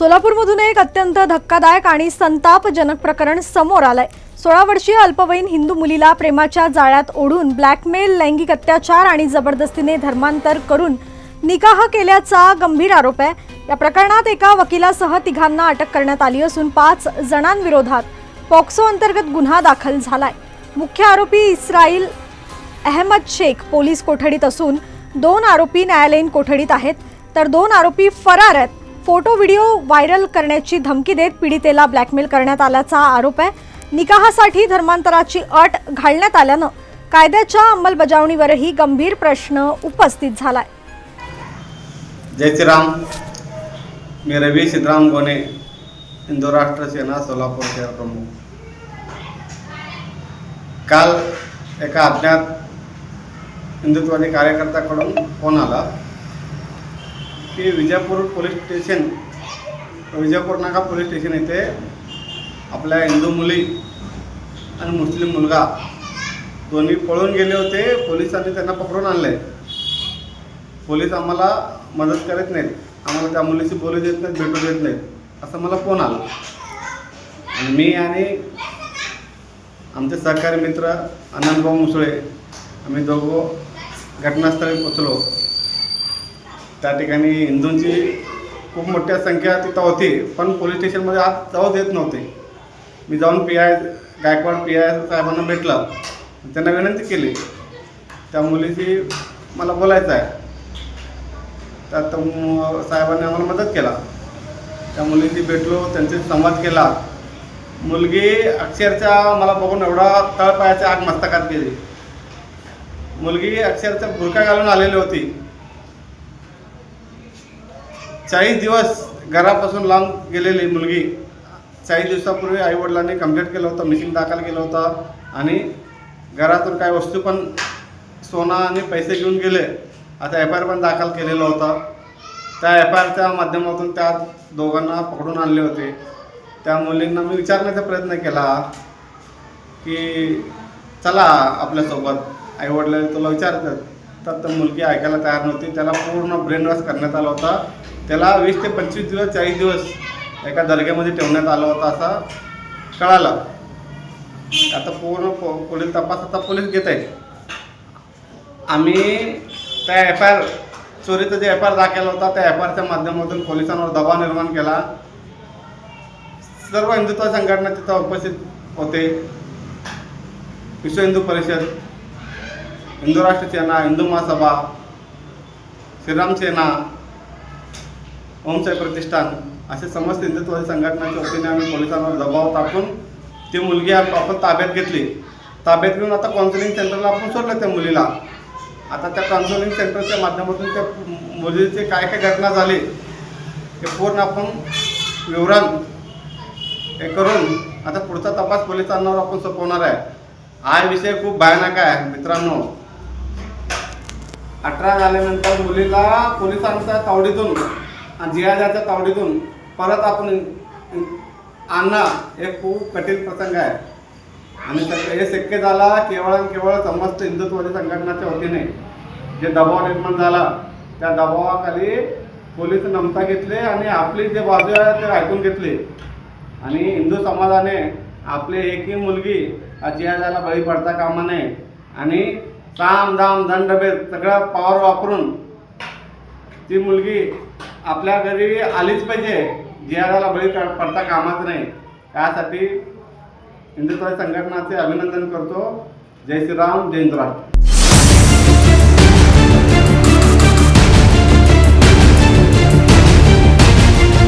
सोलापूरमधून एक अत्यंत धक्कादायक आणि संतापजनक प्रकरण समोर आलंय. सोळा वर्षीय अल्पवयीन हिंदू मुलीला प्रेमाच्या जाळ्यात ओढून ब्लॅकमेल लैंगिक अत्याचार आणि जबरदस्तीने धर्मांतर करून निकाह केल्याचा गंभीर आरोप आहे. या प्रकरणात एका वकिलासह तिघांना अटक करण्यात आली असून पाच जणांविरोधात पॉक्सो अंतर्गत गुन्हा दाखल झालाय. मुख्य आरोपी इस्राईल अहमद शेख पोलीस कोठडीत असून दोन आरोपी न्यायालयीन कोठडीत आहेत. तर दोन आरोपी फरार आहेत. फोटो व्हिडिओ व्हायरल करण्याची धमकी देत पीडितेला ब्लॅकमेल करण्यात आल्याचा आरोप आहे. निकाहासाठी धर्मांतराची अट घालण्यात आल्यानं कायद्याच्या अंमलबजावणीवरही गंभीर प्रश्न उपस्थित झालाय. जय श्रीराम. मी रवी सिद्धराम गोने हिंदू राष्ट्र सेना सोलापूर शहर प्रमुख. काल एका अज्ञात हिंदुत्ववादी कार्यकर्त्याकडून फोन आला. की विजापूर पोलीस स्टेशन विजापूर नाका पोलीस स्टेशन येथे आपल्या हिंदू मुली आणि मुस्लिम मुलगा दोन्ही पळून गेले होते. पोलिसांनी त्यांना पकडून आणले. पोलीस आम्हाला मदत करत नाहीत. आम्हाला त्या मुलीशी बोलू देत नाहीत भेटू देत नाहीत. असं मला फोन आला. आणि मी आणि आमचे सहकारी मित्र आनंदभाऊ मुसळे आम्ही दोघं घटनास्थळी पोचलो त्या ठिकाणी हिंदूंची खूप मोठ्या संख्या तिथं होती पण पोलीस स्टेशनमध्ये आत जाऊ देत नव्हते. मी जाऊन P I Gaikwad P I साहेबांना भेटला. त्यांना विनंती केली. त्या मुलीशी मला बोलायचं आहे. त्यात साहेबांनी आम्हाला मदत केला. त्या मुलीशी भेटलो त्यांचे संवाद केला. मुलगी अक्षरशः मला बघून एवढा तळपायाच्या आग मस्तकात गेली. मुलगी अक्षरशः बुरका घालून आलेली होती. चाळीस दिवस घरापासून लांब गेलेली मुलगी चाळीस दिवसापूर्वी आईवडिलांनी कंप्लेंट केलं होतं मिसिंग दाखल केलं होतं आणि घरातून काही वस्तू पण सोना आणि पैसे घेऊन गेले. आता एफ आय आर पण दाखल केलेलं होतं. त्या एफ आय आरच्या माध्यमातून त्या दोघांना पकडून आणले होते. त्या मुलींना मी विचारण्याचा प्रयत्न केला की चला आपल्यासोबत. आईवडिलांनी तुला विचारतात तर मुलगी ऐकायला तयार नव्हती. त्याला पूर्ण ब्रेन वॉश करण्यात आला होता. त्याला वीस ते पंचवीस दिवस चाळीस दिवस एका दर्ग्यामध्ये ठेवण्यात आलं होतं असं कळालं. आता पूर्ण पो पोलीस तपास आता पोलीस घेत आहेत. आम्ही त्या एफ आय आर चोरीचा जे एफ आय आर दाखल होता त्या एफ आय आरच्या माध्यमातून पोलिसांवर दबाव निर्माण केला. सर्व हिंदुत्व संघटना तिथं उपस्थित होते. विश्व हिंदू परिषद हिंदू राष्ट्र सेना हिंदू महासभा श्रीराम सेना ओमसाई प्रतिष्ठान असे समस्त हिंदुत्ववादी संघटनांच्या वतीने आम्ही पोलिसांवर दबाव टाकून ती मुलगी आपण ताब्यात घेतली. ताब्यात घेऊन आता काउन्सिलिंग सेंटरला आपण सोडलं त्या मुलीला. आता त्या काउन्सिलिंग सेंटरच्या माध्यमातून त्या मुलीचे काय काय घटना झाली हे पूर्ण आपण विवरण हे करून आता पुढचा तपास पोलिसांवर आपण सोपवणार आहे. हा विषय खूप भयानक आहे मित्रांनो. अठरा झाल्यानंतर मुलीला पोलिसांच्या तावडीतून आणि जिहाजाच्या तावडीतून परत आपण आणणं हे खूप कठीण प्रसंग आहे. आणि हे शक्य झाला केवळ आणि केवळ समस्त हिंदुत्ववादी संघटनाच्या वतीने जे दबाव निर्माण झाला त्या दबावाखाली पोलीस नमता घेतले आणि आपली जे बाजू आहे ते ऐकून घेतली. आणि हिंदू समाजाने आपली एकही मुलगी जिहाजाला बळी पडता कामा नये. आणि साम दाम दंडभेद सगळं पॉवर वापरून ती मुलगी आपल्या घरी आलीच पाहिजे. जिहादाला बळी पड- पडता कामाच नाही. त्यासाठी हिंदुत्व संघटनाचे अभिनंदन करतो. जय श्रीराम जय हिंदू राष्ट्र